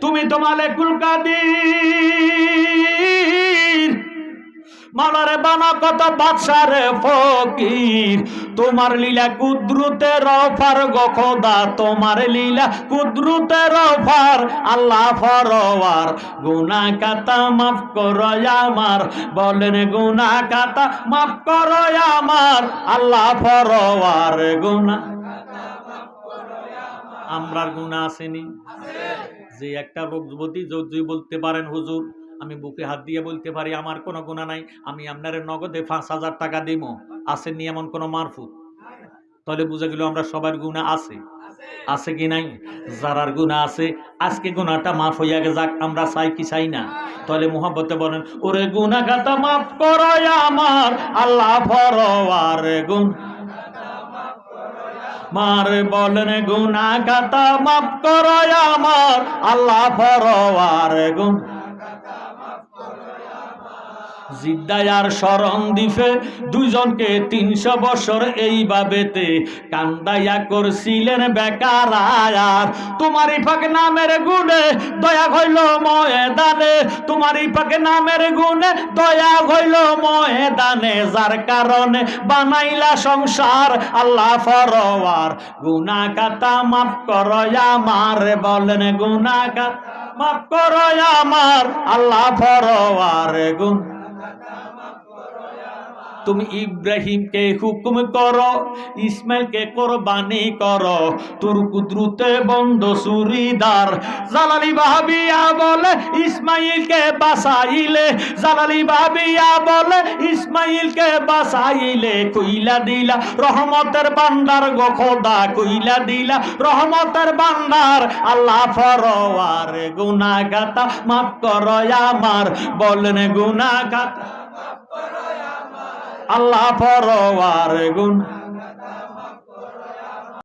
তুমি তো মালেকুল কাদির। মালারে বানা কত বাদশারে ফকির। তোমার লীলা কুদ্রুতের অফার গখদা তোমার লীলা কুদ্রুতের অফার, আল্লাহ ফরওয়ার। গুনা কাতা মাফ করো আমার, বলেন গুনা কাতা মাফ করো আমার, আল্লাহ ফরওয়ার। গুনা আমরার গুণা আসেনি। যে একটা রোগ যুবতী যদি বলতে পারেন, হুজুর, আমি বুকে হাত দিয়ে বলতে পারি, আমার কোনো গুণা নাই, আমি আপনার নগদে পাঁচ হাজার টাকা দিব আসেননি এমন কোনো মারফুত? তাহলে বুঝে গেল আমরা সবার গুণা আছে। আছে কি নাই? যারার গুণা আছে, আজকে গুণাটা মাফ হইয়া যাক, আমরা চাই কি চাই না। তাহলে মোহাম্মতে বলেন, ওরে গুণা গাতা মাফ করো আমার, আল্লাহ ফরওয়ার গুণ। মার বলেন গুনা গাতা মাফ করো আমার আল্লাহ ফরওয়ার গুন জিদ্দায়ার শরণ দিফে দুইজনকে তিনশো বছর এইভাবেতে কান্দাইয়া করছিলেন বেকার আয়ার। তোমারই ফাঁক নামের গুণে দয়া হইল ময়দানে। তোমারই ফাঁক নামের গুণে দয়া হইল ময়দানে। যার কারণে বানাইলা সংসার আল্লাহ ফরওয়ার গুনা কাতা মাফ করো আমার, বলেন গুনা কাতা মাফ করো আমার আল্লাহ ফরওয়ার গুণ Tata তুমি ইব্রাহিমকে হুকুম করো ইসমাইলকে কোরবানি করো তোর কুদ্রুতে বন্ধ সুরিদার জালালি ভাবিয়া বলে ইসমাইলকে বাসাইলে জালালি ভাবিয়া বলে ইসমাইলকে বাসাইলে কইলা দিলা রহমতের বান্দার গো খোদা কইলা দিলা রহমতের বান্দার আল্লাহ ফরওয়ার গুনাগাতা মাফ করো আমার বলেন গুনাগাতা আল্লাহ পরওয়ার গুণ।